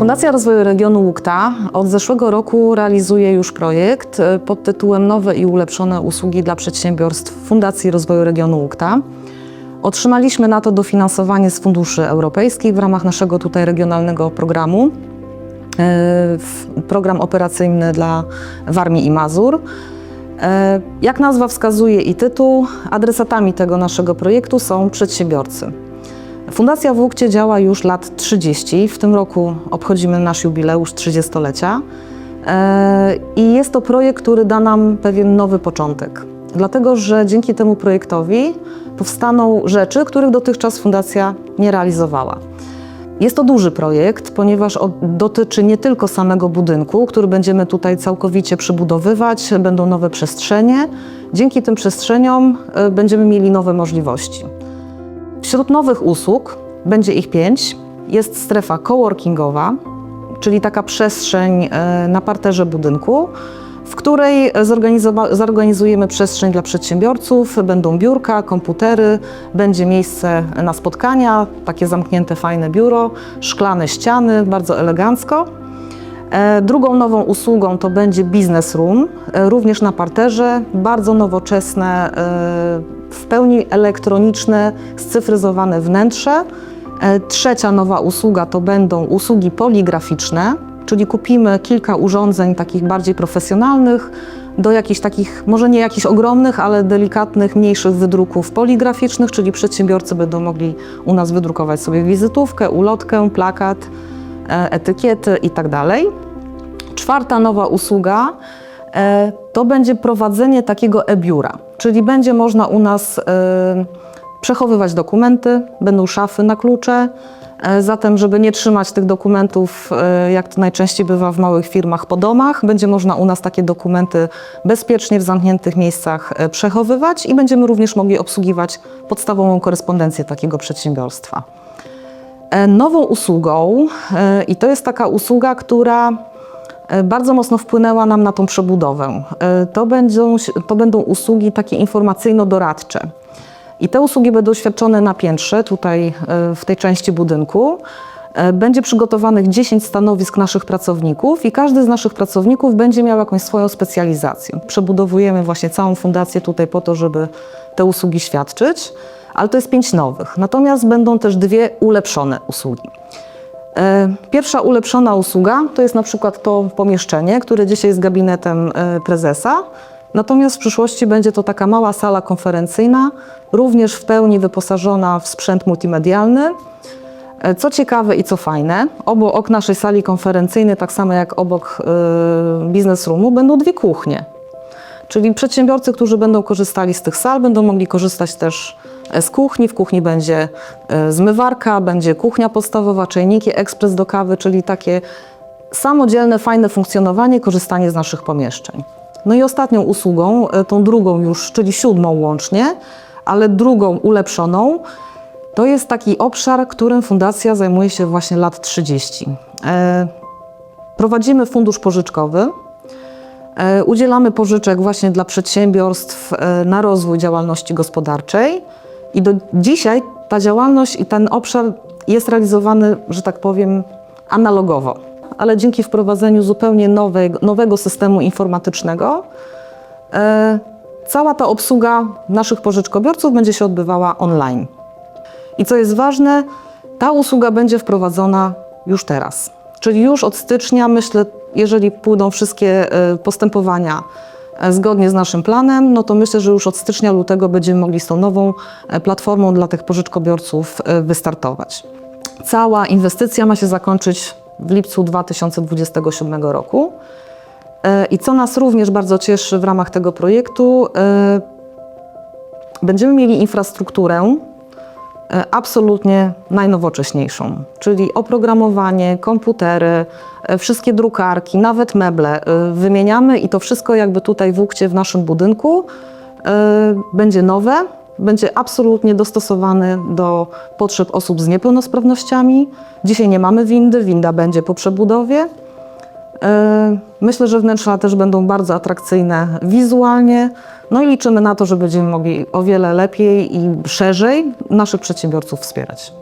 Fundacja Rozwoju Regionu Łukta od zeszłego roku realizuje już projekt e, pod tytułem Nowe i ulepszone usługi dla przedsiębiorstw Fundacji Rozwoju Regionu Łukta. Otrzymaliśmy na to dofinansowanie z funduszy europejskich w ramach naszego tutaj regionalnego programu. e, Program operacyjny dla Warmii i Mazur. E, Jak nazwa wskazuje i tytuł, adresatami tego naszego projektu są przedsiębiorcy. Fundacja w Łukcie działa już lat 30. W tym roku obchodzimy nasz jubileusz 30-lecia. E, I jest to projekt, który da nam pewien nowy początek. Dlatego, że dzięki temu projektowi powstaną rzeczy, których dotychczas Fundacja nie realizowała. Jest to duży projekt, ponieważ dotyczy nie tylko samego budynku, który będziemy tutaj całkowicie przybudowywać, będą nowe przestrzenie. Dzięki tym przestrzeniom e, będziemy mieli nowe możliwości. Wśród nowych usług, będzie ich pięć, jest strefa coworkingowa, czyli taka przestrzeń e, na parterze budynku, w której zorganizujemy przestrzeń dla przedsiębiorców, będą biurka, komputery, będzie miejsce na spotkania, takie zamknięte, fajne biuro, szklane ściany, bardzo elegancko. E, Drugą nową usługą to będzie Business Room, e, również na parterze, bardzo nowoczesne, e, w pełni elektroniczne, scyfryzowane wnętrze. Trzecia nowa usługa to będą usługi poligraficzne, czyli kupimy kilka urządzeń takich bardziej profesjonalnych do jakichś takich, może nie jakichś ogromnych, ale delikatnych, mniejszych wydruków poligraficznych, czyli przedsiębiorcy będą mogli u nas wydrukować sobie wizytówkę, ulotkę, plakat, etykiety i tak. Czwarta nowa usługa e, to będzie prowadzenie takiego e-biura, czyli będzie można u nas e, przechowywać dokumenty, będą szafy na klucze. e, Zatem, żeby nie trzymać tych dokumentów, e, jak to najczęściej bywa w małych firmach, po domach, będzie można u nas takie dokumenty bezpiecznie w zamkniętych miejscach e, przechowywać i będziemy również mogli obsługiwać podstawową korespondencję takiego przedsiębiorstwa. E, Nową usługą, e, i to jest taka usługa, która e, bardzo mocno wpłynęła nam na tą przebudowę, to będą, to będą usługi takie informacyjno-doradcze. I te usługi będą świadczone na piętrze, tutaj w tej części budynku. Będzie przygotowanych 10 stanowisk naszych pracowników i każdy z naszych pracowników będzie miał jakąś swoją specjalizację. Przebudowujemy właśnie całą fundację tutaj po to, żeby te usługi świadczyć, ale to jest pięć nowych. Natomiast będą też dwie ulepszone usługi. E, Pierwsza ulepszona usługa to jest na przykład to pomieszczenie, które dzisiaj jest gabinetem e, prezesa. Natomiast w przyszłości będzie to taka mała sala konferencyjna, również w pełni wyposażona w sprzęt multimedialny. E, Co ciekawe i co fajne, obok naszej sali konferencyjnej, tak samo jak obok e, biznes roomu, będą dwie kuchnie. Czyli przedsiębiorcy, którzy będą korzystali z tych sal, będą mogli korzystać też z kuchni. W kuchni będzie e, zmywarka, będzie kuchnia podstawowa, czajniki, ekspres do kawy, czyli takie samodzielne, fajne funkcjonowanie, korzystanie z naszych pomieszczeń. No i ostatnią usługą, e, tą drugą już, czyli siódmą łącznie, ale drugą ulepszoną, to jest taki obszar, którym fundacja zajmuje się właśnie lat 30. E, Prowadzimy fundusz pożyczkowy, Udzielamy pożyczek właśnie dla przedsiębiorstw na rozwój działalności gospodarczej i do dzisiaj ta działalność i ten obszar jest realizowany, że tak powiem, analogowo. Ale dzięki wprowadzeniu zupełnie nowego systemu informatycznego, e, cała ta obsługa naszych pożyczkobiorców będzie się odbywała online. I co jest ważne, ta usługa będzie wprowadzona już teraz. Czyli już od stycznia, myślę, jeżeli pójdą wszystkie e, postępowania zgodnie z naszym planem, no to myślę, że już od stycznia, lutego będziemy mogli z tą nową e, platformą dla tych pożyczkobiorców e, wystartować. Cała inwestycja ma się zakończyć w lipcu 2027 roku. E, I co nas również bardzo cieszy w ramach tego projektu, e, będziemy mieli infrastrukturę e, absolutnie najnowocześniejszą, czyli oprogramowanie, komputery, e, wszystkie drukarki, nawet meble e, wymieniamy i to wszystko jakby tutaj w Łukcie w naszym budynku e, będzie nowe, będzie absolutnie dostosowany do potrzeb osób z niepełnosprawnościami. Dzisiaj nie mamy windy, winda będzie po przebudowie. E, Myślę, że wnętrza też będą bardzo atrakcyjne wizualnie. No i liczymy na to, że będziemy mogli o wiele lepiej i szerzej naszych przedsiębiorców wspierać.